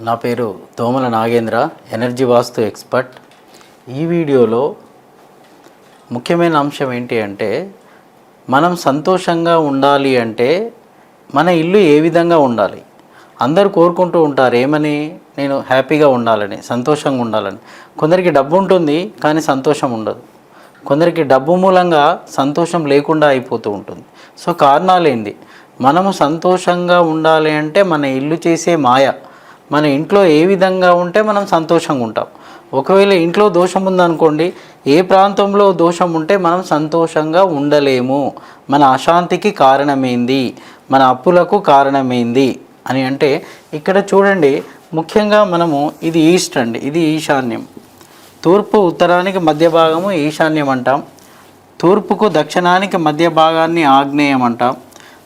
నా పేరు తోమల Nagendra energy vastu expert. ఈ వీడియోలో ముఖ్యమైన అంశం ఏంటి అంటే మనం సంతోషంగా ఉండాలి అంటే మన ఇల్లు ఏ విధంగా ఉండాలి? అందరూ కోరుకుంటూ ఉంటారు ఏమని? నేను హ్యాపీగా ఉండాలని సంతోషంగా ఉండాలని. కొందరికి డబ్బు ఉంటుంది కానీ సంతోషం ఉండదు. కొందరికి డబ్బు మూలంగా సంతోషం లేకుండా అయిపోతూ ఉంటుంది. సో కారణాలు ఏంది? మనము సంతోషంగా ఉండాలి అంటే మన ఇల్లు చేసే మాయ మన ఇంట్లో ఏ విధంగా ఉంటే మనం సంతోషంగా ఉంటాం. ఒకవేళ ఇంట్లో దోషం ఉందనుకోండి ఏ ప్రాంతంలో దోషం ఉంటే మనం సంతోషంగా ఉండలేము. మన అశాంతికి కారణమేంది? మన అప్పులకు కారణమేంది? అని అంటే ఇక్కడ చూడండి ముఖ్యంగా మనము ఇది ఈస్ట్ అండి ఇది ఈశాన్యం. తూర్పు ఉత్తరానికి మధ్య భాగము ఈశాన్యం అంటాం. తూర్పుకు దక్షిణానికి మధ్య భాగాన్ని ఆగ్నేయం అంటాం.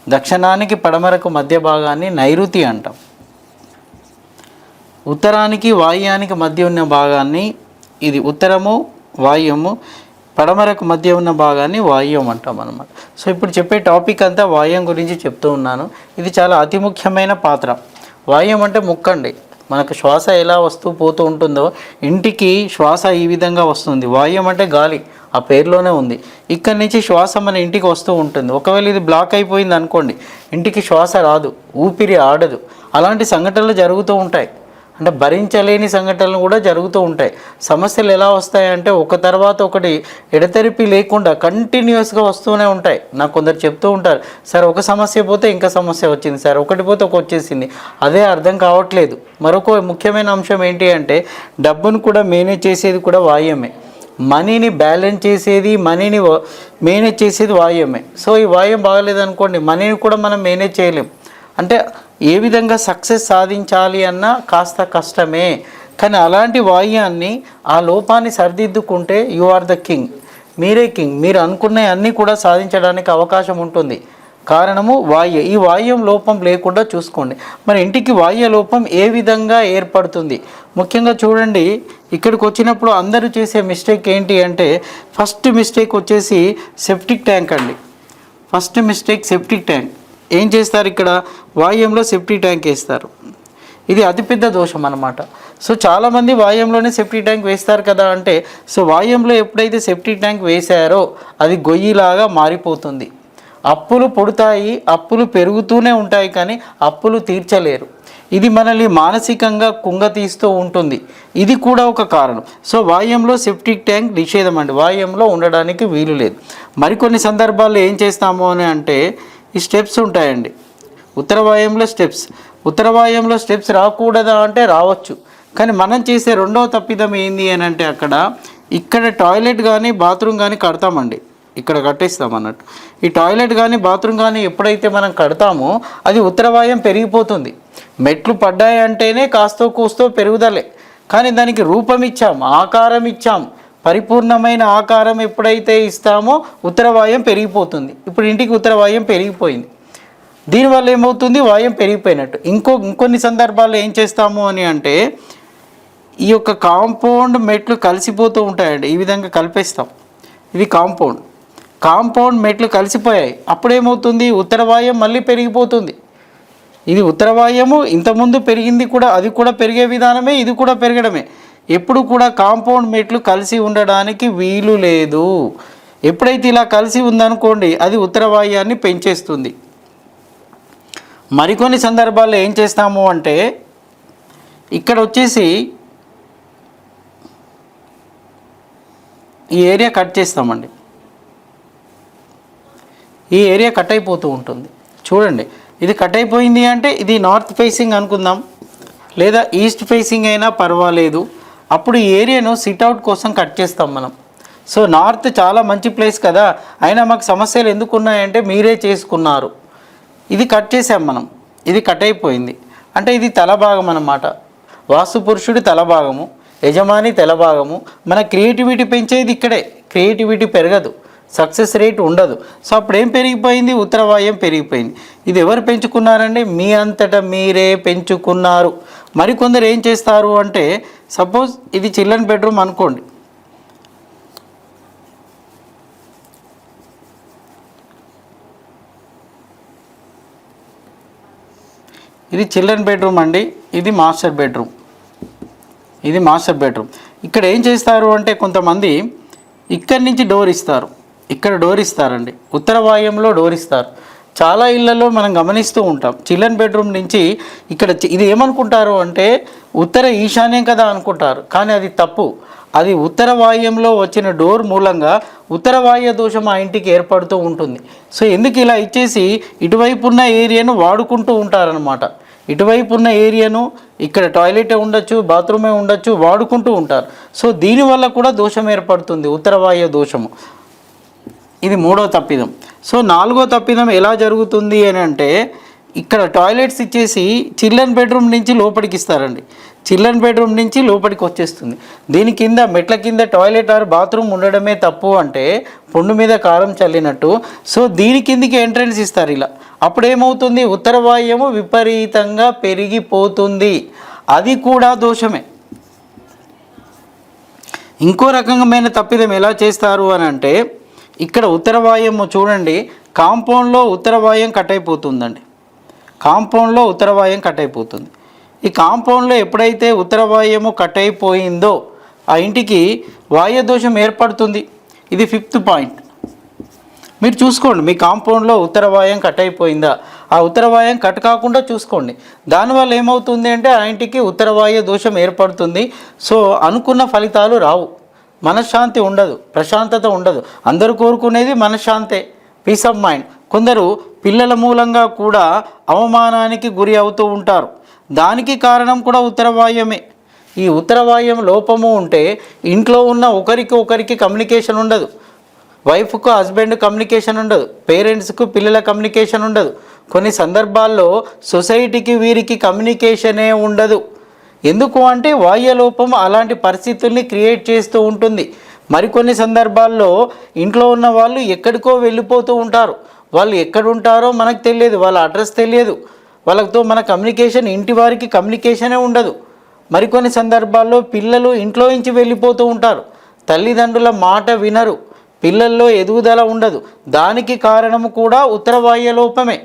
దక్షిణానికి పడమరకు మధ్య భాగాన్ని నైరుతి అంటాం. ఉత్తరానికి వాయుయానికి మధ్య ఉన్న భాగాన్ని ఇది ఉత్తరము వాయుము పడమరకు మధ్య ఉన్న భాగాన్ని వాయ్యం అంటాం అనమాట సో ఇప్పుడు చెప్పే టాపిక్ అంతా వాయుం గురించి చెప్తూ ఉన్నాను. ఇది చాలా అతి ముఖ్యమైన పాత్ర. వాయుం అంటే ముక్కండి. మనకు శ్వాస ఎలా వస్తూ పోతూ ఉంటుందో ఇంటికి శ్వాస ఈ విధంగా వస్తుంది. వాయుం అంటే గాలి ఆ పేరులోనే ఉంది. ఇక్కడి నుంచి శ్వాస మన ఇంటికి వస్తూ ఉంటుంది. ఒకవేళ ఇది బ్లాక్ అయిపోయింది అనుకోండి ఇంటికి శ్వాస రాదు ఊపిరి ఆడదు. అలాంటి సంఘటనలు జరుగుతూ ఉంటాయి. అంటే భరించలేని సంఘటనలు కూడా జరుగుతూ ఉంటాయి. సమస్యలు ఎలా వస్తాయంటే ఒక తర్వాత ఒకటి ఎడతెరిపి లేకుండా కంటిన్యూస్గా వస్తూనే ఉంటాయి. నాకు కొందరు చెప్తూ ఉంటారు సార్ ఒక సమస్య పోతే ఇంకా సమస్య వచ్చింది సార్. ఒకటి పోతే ఒక వచ్చేసింది. అదే అర్థం కావట్లేదు. మరొక ముఖ్యమైన అంశం ఏంటి అంటే డబ్బును కూడా మేనేజ్ చేసేది కూడా వాయుమే. మనీని బ్యాలెన్స్ చేసేది మనీని మేనేజ్ చేసేది వాయుమే. సో ఈ వాయుం బాగలేదనుకోండి మనీని కూడా మనం మేనేజ్ చేయలేం. అంటే ఏ విధంగా సక్సెస్ సాధించాలి అన్నా కాస్త కష్టమే. కానీ అలాంటి వాయ్యాన్ని ఆ లోపాన్ని సరిదిద్దుకుంటే యు ఆర్ ద కింగ్ మీరే కింగ్ మీరు అనుకునే అన్నీ కూడా సాధించడానికి అవకాశం ఉంటుంది. కారణము వాయు ఈ వాయ్యం లోపం లేకుండా చూసుకోండి. మరి ఇంటికి వాయు లోపం ఏ విధంగా ఏర్పడుతుంది? ముఖ్యంగా చూడండి ఇక్కడికి వచ్చినప్పుడు అందరూ చేసే మిస్టేక్ ఏంటి అంటే ఫస్ట్ మిస్టేక్ వచ్చేసి సెప్టిక్ ట్యాంక్ అండి. ఫస్ట్ మిస్టేక్ సెప్టిక్ ట్యాంక్ ఏం చేస్తారు ఇక్కడ? వాయుంలో సెఫ్టీ ట్యాంక్ వేస్తారు. ఇది అతిపెద్ద దోషం అన్నమాట. సో చాలామంది వాయుంలోనే సెఫ్టీ ట్యాంక్ వేస్తారు కదా అంటే సో వాయుంలో ఎప్పుడైతే సెఫ్టీ ట్యాంక్ వేశారో అది గొయ్యిలాగా మారిపోతుంది. అప్పులు పుడతాయి అప్పులు పెరుగుతూనే ఉంటాయి కానీ అప్పులు తీర్చలేరు. ఇది మనల్ని మానసికంగా కుంగతీస్తూ ఉంటుంది. ఇది కూడా ఒక కారణం. సో వాయుంలో సెప్టిక్ ట్యాంక్ నిషేధం అండి. వాయుంలో ఉండడానికి వీలు లేదు. మరికొన్ని సందర్భాల్లో ఏం చేస్తాము అని అంటే ఈ స్టెప్స్ ఉంటాయండి. ఉత్తరవాయంలో స్టెప్స్. ఉత్తరవాయంలో స్టెప్స్ రాకూడదా అంటే రావచ్చు. కానీ మనం చేసే రెండవ తప్పిదం ఏంది అని అంటే అక్కడ ఇక్కడ టాయిలెట్ కానీ బాత్రూమ్ కానీ కడతామండి. ఇక్కడ కట్టేస్తాం అన్నట్టు. ఈ టాయిలెట్ కానీ బాత్రూమ్ కానీ ఎప్పుడైతే మనం కడతామో అది ఉత్తరవాయం పెరిగిపోతుంది. మెట్లు పడ్డాయి అంటేనే కాస్తో కూస్తో పెరుగుదలే. కానీ దానికి రూపం ఇచ్చాం ఆకారం ఇచ్చాం. పరిపూర్ణమైన ఆకారం ఎప్పుడైతే ఇస్తామో ఉత్తరవాయం పెరిగిపోతుంది. ఇప్పుడు ఇంటికి ఉత్తరవాయం పెరిగిపోయింది. దీనివల్ల ఏమవుతుంది? వాయం పెరిగిపోయినట్టు. ఇంకో ఇంకొన్ని సందర్భాల్లో ఏం చేస్తాము అని అంటే ఈ యొక్క కాంపౌండ్ మెట్లు కలిసిపోతూ ఉంటాయండి. ఈ విధంగా కలిపేస్తాం. ఇది కాంపౌండ్. కాంపౌండ్ మెట్లు కలిసిపోయాయి. అప్పుడు ఏమవుతుంది ఉత్తరవాయం మళ్ళీ పెరిగిపోతుంది. ఇది ఉత్తరవాయము. ఇంతకుముందు పెరిగింది కూడా అది కూడా పెరిగే విధానమే ఇది కూడా పెరగడమే. ఎప్పుడు కూడా కాంపౌండ్ మెట్లు కలిసి ఉండడానికి వీలు లేదు. ఎప్పుడైతే ఇలా కలిసి ఉందనుకోండి అది ఉత్తరవాయాన్ని పెంచేస్తుంది. మరికొన్ని సందర్భాల్లో ఏం చేస్తాము అంటే ఇక్కడ వచ్చేసి ఈ ఏరియా కట్ చేస్తామండి. ఈ ఏరియా కట్ అయిపోతూ ఉంటుంది. చూడండి ఇది కట్ అయిపోయింది అంటే ఇది నార్త్ ఫేసింగ్ అనుకుందాం. లేదా ఈస్ట్ ఫేసింగ్ అయినా పర్వాలేదు. అప్పుడు ఈ ఏరియాను సిట్అవుట్ కోసం కట్ చేస్తాం మనం. సో నార్త్ చాలా మంచి ప్లేస్ కదా. అయినా మాకు సమస్యలు ఎందుకు ఉన్నాయంటే మీరే చేసుకున్నారు. ఇది కట్ చేసాం మనం. ఇది కట్ అయిపోయింది. అంటే ఇది తల భాగం అన్నమాట. వాస్తు పురుషుడి తల భాగము యజమాని తల భాగము మన క్రియేటివిటీ పెంచేది ఇక్కడే. క్రియేటివిటీ పెరగదు. సక్సెస్ రేట్ ఉండదు. సో అప్పుడు ఏం పెరిగిపోయింది? ఉత్తరవాయం పెరిగిపోయింది. ఇది ఎవరు పెంచుకున్నారంటే మీ అంతటా మీరే పెంచుకున్నారు. మరికొందరు ఏం చేస్తారు అంటే సపోజ్ ఇది చిల్డ్రన్ బెడ్రూమ్ అనుకోండి. ఇది చిల్డ్రన్ బెడ్రూమ్ అండి ఇది మాస్టర్ బెడ్రూమ్. ఇది మాస్టర్ బెడ్రూమ్. ఇక్కడ ఏం చేస్తారు అంటే కొంతమంది ఇక్కడి నుంచి డోర్ ఇస్తారు. ఇక్కడ డోర్ ఇస్తారండి. ఉత్తర వాయుంలో డోర్ ఇస్తారు. చాలా ఇళ్ళలో మనం గమనిస్తూ ఉంటాం. చిల్డ్రన్ బెడ్రూమ్ నుంచి ఇక్కడ ఇది ఏమనుకుంటారు అంటే ఉత్తర ఈశాన్యం కదా అనుకుంటారు. కానీ అది తప్పు. అది ఉత్తర వాయుంలో వచ్చిన డోర్ మూలంగా ఉత్తర వాయు దోషం ఆ ఇంటికి ఏర్పడుతూ ఉంటుంది. సో ఎందుకు ఇలా ఇచ్చేసి ఇటువైపు ఉన్న ఏరియాను వాడుకుంటూ ఉంటారనమాట ఇటువైపు ఉన్న ఏరియాను ఇక్కడ టాయిలెటే ఉండొచ్చు బాత్రూమే ఉండొచ్చు వాడుకుంటూ ఉంటారు. సో దీనివల్ల కూడా దోషం ఏర్పడుతుంది ఉత్తర వాయు దోషము. ఇది మూడో తప్పిదం. సో నాలుగో తప్పిదం ఎలా జరుగుతుంది అని అంటే ఇక్కడ టాయిలెట్స్ ఇచ్చేసి చిల్డ్రన్ బెడ్రూమ్ నుంచి లోపలికి ఇస్తారండి. చిల్డ్రన్ బెడ్రూమ్ నుంచి లోపలికి వచ్చేస్తుంది. దీని కింద మెట్ల కింద టాయిలెట్ ఆర్ బాత్రూమ్ ఉండడమే తప్పు అంటే పొండు మీద కారం చల్లినట్టు. సో దీని కిందికి ఎంట్రన్స్ ఇస్తారు ఇలా. అప్పుడు ఏమవుతుంది ఉత్తర వాయువు విపరీతంగా పెరిగిపోతుంది. అది కూడా దోషమే. ఇంకో రకమైన తప్పిదం ఎలా చేస్తారు అని అంటే ఇక్కడ ఉత్తర వాయువు చూడండి కాంపౌండ్లో ఉత్తర వాయుం కట్ అయిపోతుందండి కాంపౌండ్లో ఉత్తర వాయుం కట్ అయిపోతుంది ఈ కాంపౌండ్లో ఎప్పుడైతే ఉత్తర వాయువు కట్ అయిపోయిందో ఆ ఇంటికి వాయు దోషం ఏర్పడుతుంది. ఇది ఫిఫ్త్ పాయింట్. మీరు చూసుకోండి మీ కాంపౌండ్లో ఉత్తరవాయం కట్ అయిపోయిందా ఆ ఉత్తరవాయం కట్ కాకుండా చూసుకోండి. దానివల్ల ఏమవుతుంది అంటే ఆ ఇంటికి ఉత్తర వాయు దోషం ఏర్పడుతుంది. సో అనుకున్న ఫలితాలు రావు. మనశ్శాంతి ఉండదు ప్రశాంతత ఉండదు. అందరూ కోరుకునేది మనశ్శాంతే పీస్ ఆఫ్ మైండ్ కొందరు పిల్లల మూలంగా కూడా అవమానానికి గురి అవుతూ ఉంటారు. దానికి కారణం కూడా ఉత్తరవాయమే. ఈ ఉత్తరవాయుం లోపము ఉంటే ఇంట్లో ఉన్న ఒకరికి ఒకరికి కమ్యూనికేషన్ ఉండదు. వైఫ్కు హస్బెండ్ కమ్యూనికేషన్ ఉండదు. పేరెంట్స్కు పిల్లల కమ్యూనికేషన్ ఉండదు. కొన్ని సందర్భాల్లో సొసైటీకి వీరికి కమ్యూనికేషనే ఉండదు. ఎందుకు అంటే వాయులోపం అలాంటి పరిస్థితుల్ని క్రియేట్ చేస్తూ ఉంటుంది. మరికొన్ని సందర్భాల్లో ఇంట్లో ఉన్న వాళ్ళు ఎక్కడికో వెళ్ళిపోతూ ఉంటారు. వాళ్ళు ఎక్కడుంటారో మనకు తెలియదు వాళ్ళ అడ్రస్ తెలియదు. వాళ్ళతో మన కమ్యూనికేషన్ ఇంటి వారికి కమ్యూనికేషనే ఉండదు. మరికొన్ని సందర్భాల్లో పిల్లలు ఇంట్లో నుంచి వెళ్ళిపోతూ ఉంటారు. తల్లిదండ్రుల మాట వినరు. పిల్లల్లో ఎదుగుదల ఉండదు. దానికి కారణము కూడా ఉత్తరవాయు లోపమే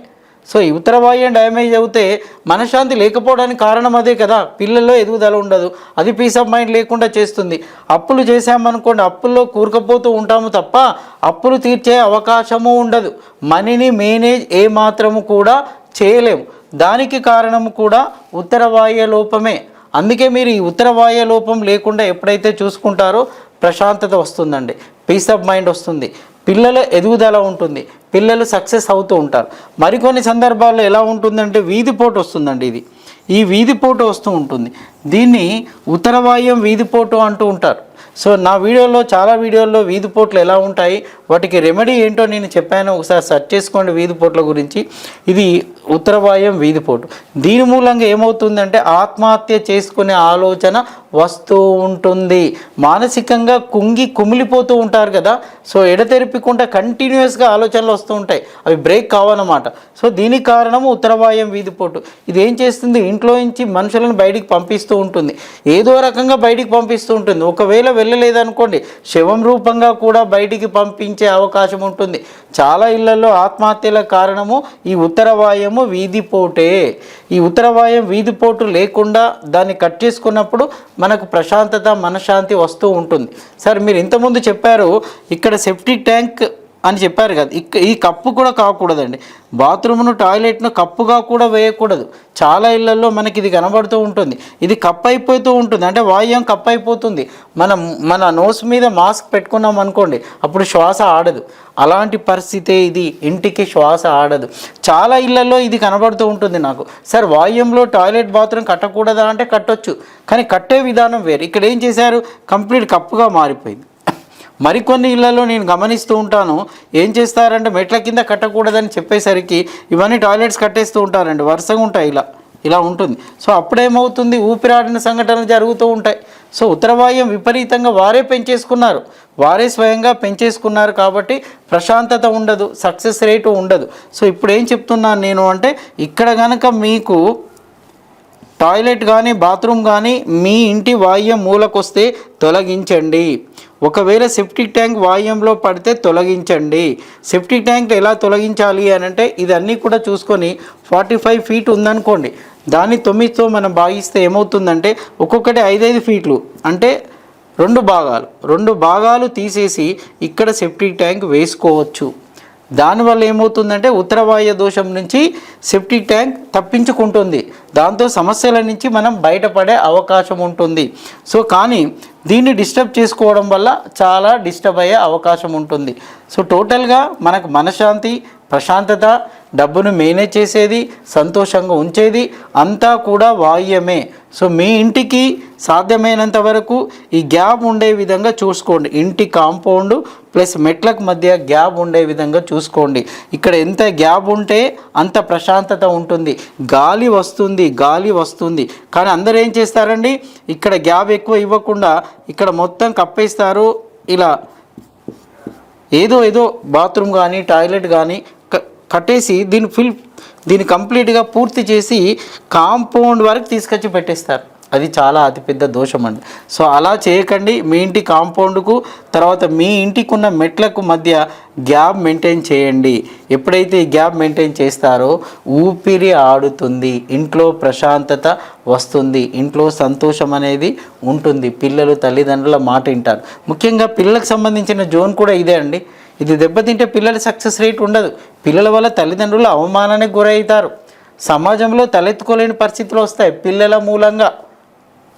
సో ఈ ఉత్తరవాయుం డ్యామేజ్ అవుతే మనశ్శాంతి లేకపోవడానికి కారణం అదే కదా. పిల్లల్లో ఎదుగుదల ఉండదు. అది పీస్ ఆఫ్ మైండ్ లేకుండా చేస్తుంది. అప్పులు చేసామనుకోండి అప్పుల్లో కూరుకుపోతూ ఉంటాము తప్ప అప్పులు తీర్చే అవకాశము ఉండదు. మనీని మేనేజ్ ఏ మాత్రము కూడా చేయలేము. దానికి కారణము కూడా ఉత్తరవాయు లోపమే. అందుకే మీరు ఈ ఉత్తరవాయు లోపం లేకుండా ఎప్పుడైతే చూసుకుంటారో ప్రశాంతత వస్తుందండి. పీస్ ఆఫ్ మైండ్ వస్తుంది. పిల్లల ఎదుగుదల ఉంటుంది. పిల్లలు సక్సెస్ అవుతూ ఉంటారు. మరికొన్ని సందర్భాల్లో ఎలా ఉంటుందంటే వీధిపోటు వస్తుందండి ఇది. ఈ వీధిపోటు వస్తూ ఉంటుంది. దీన్ని ఉత్తరవాయం వీధిపోటు అంటూ ఉంటారు. సో నా వీడియోలో చాలా వీడియోల్లో వీధిపోట్లు ఎలా ఉంటాయి వాటికి రెమెడీ ఏంటో నేను చెప్పాను. ఒకసారి సెర్చ్ చేసుకోండి వీధిపోట్ల గురించి. ఇది ఉత్తరవాయం వీధిపోటు దీని మూలంగా ఏమవుతుందంటే ఆత్మహత్య చేసుకునే ఆలోచన వస్తూ ఉంటుంది. మానసికంగా కుంగి కుమిలిపోతూ ఉంటారు కదా సో ఎడతెరిపికుండా కంటిన్యూస్గా ఆలోచనలు వస్తూ ఉంటాయి. అవి బ్రేక్ కావన్నమాట. సో దీనికి కారణము ఉత్తరవాయం వీధిపోటు ఇది ఏం చేస్తుంది? ఇంట్లో నుంచి మనుషులను బయటికి పంపిస్తూ ఉంటుంది. ఏదో రకంగా బయటికి పంపిస్తూ ఉంటుంది. ఒకవేళ వెళ్ళలేదనుకోండి శవం రూపంగా కూడా బయటికి పంపించే అవకాశం ఉంటుంది. చాలా ఇళ్ళలో ఆత్మహత్యల కారణము ఈ ఉత్తరవాయము వీధిపోటే ఈ ఉత్తరవాయం వీధిపోటు లేకుండా దాన్ని కట్ చేసుకున్నప్పుడు మనకు ప్రశాంతత మనశ్శాంతి వస్తూ ఉంటుంది. సార్ మీరు ఇంతకుముందు చెప్పారు ఇక్కడ సెఫ్టీ ట్యాంక్ అని చెప్పారు కదా. ఇక్క ఈ కప్పు కూడా కాకూడదండి. బాత్రూమ్ను టాయిలెట్ను కప్పుగా కూడా వేయకూడదు. చాలా ఇళ్ళలో మనకి ఇది కనబడుతూ ఉంటుంది. ఇది కప్ అయిపోతూ ఉంటుంది. అంటే వాయుం కప్ అయిపోతుంది. మనం మన నోస్ మీద మాస్క్ పెట్టుకున్నాం అనుకోండి అప్పుడు శ్వాస ఆడదు. అలాంటి పరిస్థితే ఇది ఇంటికి శ్వాస ఆడదు. చాలా ఇళ్ళలో ఇది కనబడుతూ ఉంటుంది నాకు. సార్ వాయుంలో టాయిలెట్ బాత్రూమ్ కట్టకూడదా అంటే కట్టొచ్చు. కానీ కట్టే విధానం వేరు. ఇక్కడ ఏం చేశారు? కంప్లీట్ కప్పుగా మారిపోయింది. మరికొన్ని ఇళ్ళలో నేను గమనిస్తూ ఉంటాను. ఏం చేస్తారంటే మెట్ల కింద కట్టకూడదని చెప్పేసరికి ఇవన్నీ టాయిలెట్స్ కట్టేస్తూ ఉంటారండి. వరుసగా ఉంటాయి ఇలా. ఇలా ఉంటుంది. సో అప్పుడేమవుతుంది? ఊపిరాడిన సంఘటనలు జరుగుతూ ఉంటాయి. సో ఉత్తరవాయం విపరీతంగా వారే పెంచేసుకున్నారు. వారే స్వయంగా పెంచేసుకున్నారు కాబట్టి ప్రశాంతత ఉండదు సక్సెస్ రేటు ఉండదు. సో ఇప్పుడు ఏం చెప్తున్నాను నేను అంటే ఇక్కడ కనుక మీకు టాయిలెట్ కానీ బాత్రూమ్ కానీ మీ ఇంటి వాయ్యం మూలకొస్తే తొలగించండి. ఒకవేళ సెప్టిక్ ట్యాంక్ వాయుంలో పడితే తొలగించండి. సెప్టిక్ ట్యాంక్ ఎలా తొలగించాలి అని అంటే ఇదన్నీ కూడా చూసుకొని ఫార్టీ ఫైవ్ ఫీట్ ఉందనుకోండి. దాన్ని తొమ్మిదితో మనం భాగిస్తే ఏమవుతుందంటే ఒక్కొక్కటి ఐదైదు ఫీట్లు అంటే రెండు భాగాలు. రెండు భాగాలు తీసేసి ఇక్కడ సెప్టిక్ ట్యాంక్ వేసుకోవచ్చు. దానివల్ల ఏమవుతుందంటే ఉత్తరవాయు దోషం నుంచి సెప్టిక్ ట్యాంక్ తప్పించుకుంటుంది. దాంతో సమస్యల నుంచి మనం బయటపడే అవకాశం ఉంటుంది. సో కానీ దీన్ని డిస్టర్బ్ చేసుకోవడం వల్ల చాలా డిస్టర్బ్ అయ్యే అవకాశం ఉంటుంది. సో టోటల్గా మనకు మనశ్శాంతి ప్రశాంతత డబ్బును మేనేజ్ చేసేది సంతోషంగా ఉంచేది అంతా కూడా వాయ్యమే. సో మీ ఇంటికి సాధ్యమైనంత వరకు ఈ గ్యాప్ ఉండే విధంగా చూసుకోండి. ఇంటి కాంపౌండ్ ప్లస్ మెట్లకు మధ్య గ్యాప్ ఉండే విధంగా చూసుకోండి. ఇక్కడ ఎంత గ్యాప్ ఉంటే అంత ప్రశాంతత ఉంటుంది. గాలి వస్తుంది గాలి వస్తుంది. కానీ అందరూ ఏం చేస్తారండి? ఇక్కడ గ్యాప్ ఎక్కువ ఇవ్వకుండా ఇక్కడ మొత్తం కప్పేస్తారు. ఇలా ఏదో ఏదో బాత్రూమ్ కానీ టాయిలెట్ కానీ కట్టేసి దీన్ని ఫిల్ దీన్ని కంప్లీట్గా పూర్తి చేసి కాంపౌండ్ వరకు తీసుకొచ్చి పెట్టేస్తారు. అది చాలా అతిపెద్ద దోషం అండి. సో అలా చేయకండి. మీ ఇంటి కాంపౌండ్కు తర్వాత మీ ఇంటికి ఉన్న మెట్లకు మధ్య గ్యాప్ మెయింటైన్ చేయండి. ఎప్పుడైతే ఈ గ్యాప్ మెయింటైన్ చేస్తారో ఊపిరి ఆడుతుంది. ఇంట్లో ప్రశాంతత వస్తుంది. ఇంట్లో సంతోషం అనేది ఉంటుంది. పిల్లలు తల్లిదండ్రుల మాట వింటారు. ముఖ్యంగా పిల్లలకు సంబంధించిన జోన్ కూడా ఇదే అండి. ఇది దెబ్బతింటే పిల్లల సక్సెస్ రేట్ ఉండదు. పిల్లల వల్ల తల్లిదండ్రులు అవమానానికి గురవుతారు. సమాజంలో తలెత్తుకోలేని పరిస్థితులు వస్తాయి పిల్లల మూలంగా.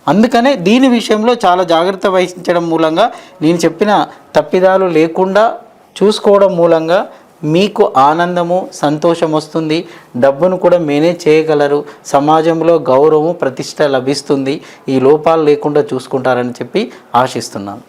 అందుకనే దీని విషయంలో చాలా జాగ్రత్త వహించడం మూలంగా నేను చెప్పిన తప్పిదాలు లేకుండా చూసుకోవడం మూలంగా మీకు ఆనందము సంతోషం వస్తుంది. డబ్బును కూడా మేనేజ్ చేయగలరు. సమాజంలో గౌరవం ప్రతిష్ట లభిస్తుంది. ఈ లోపాలు లేకుండా చూసుకుంటారని చెప్పి ఆశిస్తున్నాను.